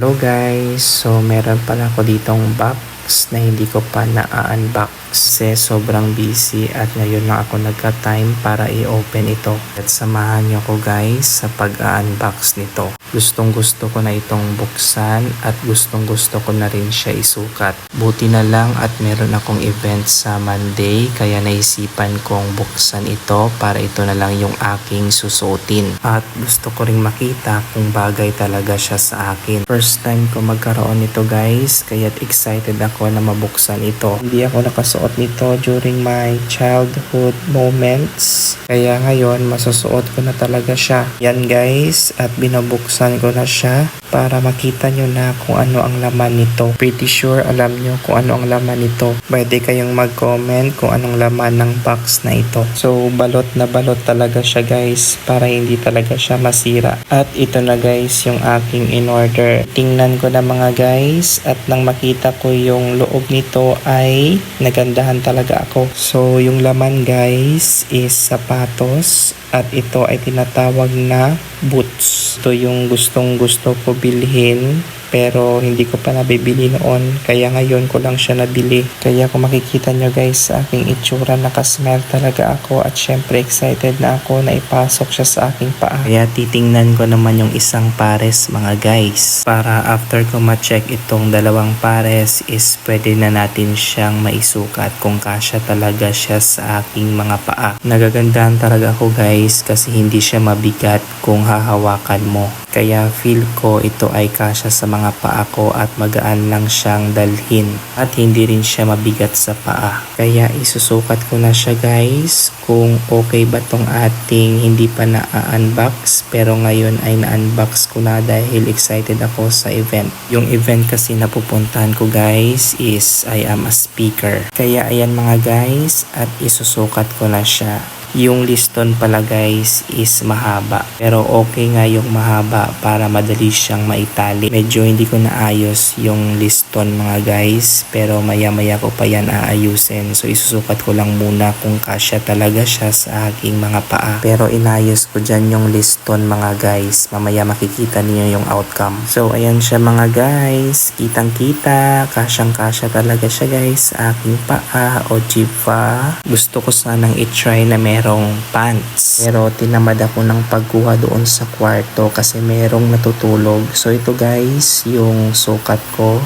Hello guys! So meron pala ako ditong box na hindi ko pa na-unbox kasi sobrang busy at ngayon lang ako nagka-time para i-open ito. At samahan niyo ko guys sa pag-unbox nito. Gustong gusto ko na itong buksan at gustong gusto ko na rin siya isukat. Buti na lang at meron akong event sa Monday kaya naisipan kong buksan ito para ito na lang yung aking susuotin. At gusto ko ring makita kung bagay talaga siya sa akin. First time ko magkaroon nito guys kaya excited ako na mabuksan ito. Hindi ako nakasuot nito during my childhood moments. Kaya ngayon masusuot ko na talaga siya. Yan guys at binabuksan ko na siya para makita nyo na kung ano ang laman nito. Pretty sure alam nyo kung ano ang laman nito. Pwede kayong mag-comment kung anong laman ng box na ito. So balot na balot talaga siya guys para hindi talaga siya masira. At ito na guys yung aking in-order. Tingnan ko na mga guys at nang makita ko yung loob nito ay nagandahan talaga ako. So yung laman guys is sapatos at ito ay tinatawag na boots. Ito yung gustong gusto ko bilhin pero hindi ko pa nabibili noon kaya ngayon ko lang siya nabili. Kaya kung makikita nyo guys sa aking itsura nakasmile talaga ako at syempre excited na ako na ipasok siya sa aking paa. Kaya titingnan ko naman yung isang pares mga guys. Para after ko ma-check itong dalawang pares is pwede na natin siyang maisukat kung kasya talaga siya sa aking mga paa. Nagagandahan talaga ako guys kasi hindi siya mabigat kung hahawakan mo kaya feel ko ito ay kasya sa mga paa ko at magaan lang siyang dalhin at hindi rin siya mabigat sa paa. Kaya isusukat ko na siya guys kung okay ba tong ating hindi pa na-unbox pero ngayon ay na-unbox ko na dahil excited ako sa event. Yung event kasi na pupuntahan ko guys is I am a speaker. Kaya ayan mga guys at isusukat ko na siya. Yung liston pala guys is mahaba. Pero okay nga yung mahaba para madali siyang maitali. Medyo hindi ko naayos yung liston mga guys. Pero maya maya ko pa yan aayusin. So isusukat ko lang muna kung kasya talaga siya sa aking mga paa. Pero inayos ko dyan yung liston mga guys. Mamaya makikita niyo yung outcome. So ayan siya mga guys. Kitang kita. Kasyang kasya talaga siya guys sa aking paa o jiva. Gusto ko sanang itry na merong pants. Pero tinamad ako ng pagkuha doon sa kwarto kasi merong natutulog. So ito guys, yung sukat ko.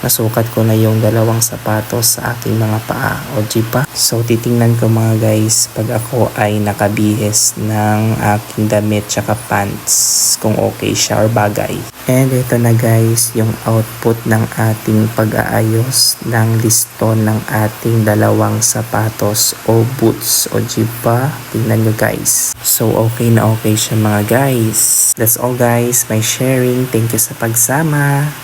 Nasukat ko na yung dalawang sapatos sa aking mga paa o jipa. So titingnan ko mga guys pag ako ay nakabihis ng aking damit tsaka pants kung okay siya or bagay. And ito na guys yung output ng ating pag-aayos ng liston ng ating dalawang sapatos o boots o jipa. Tingnan nyo guys. So okay na okay siya mga guys. That's all guys. My sharing. Thank you sa pagsama.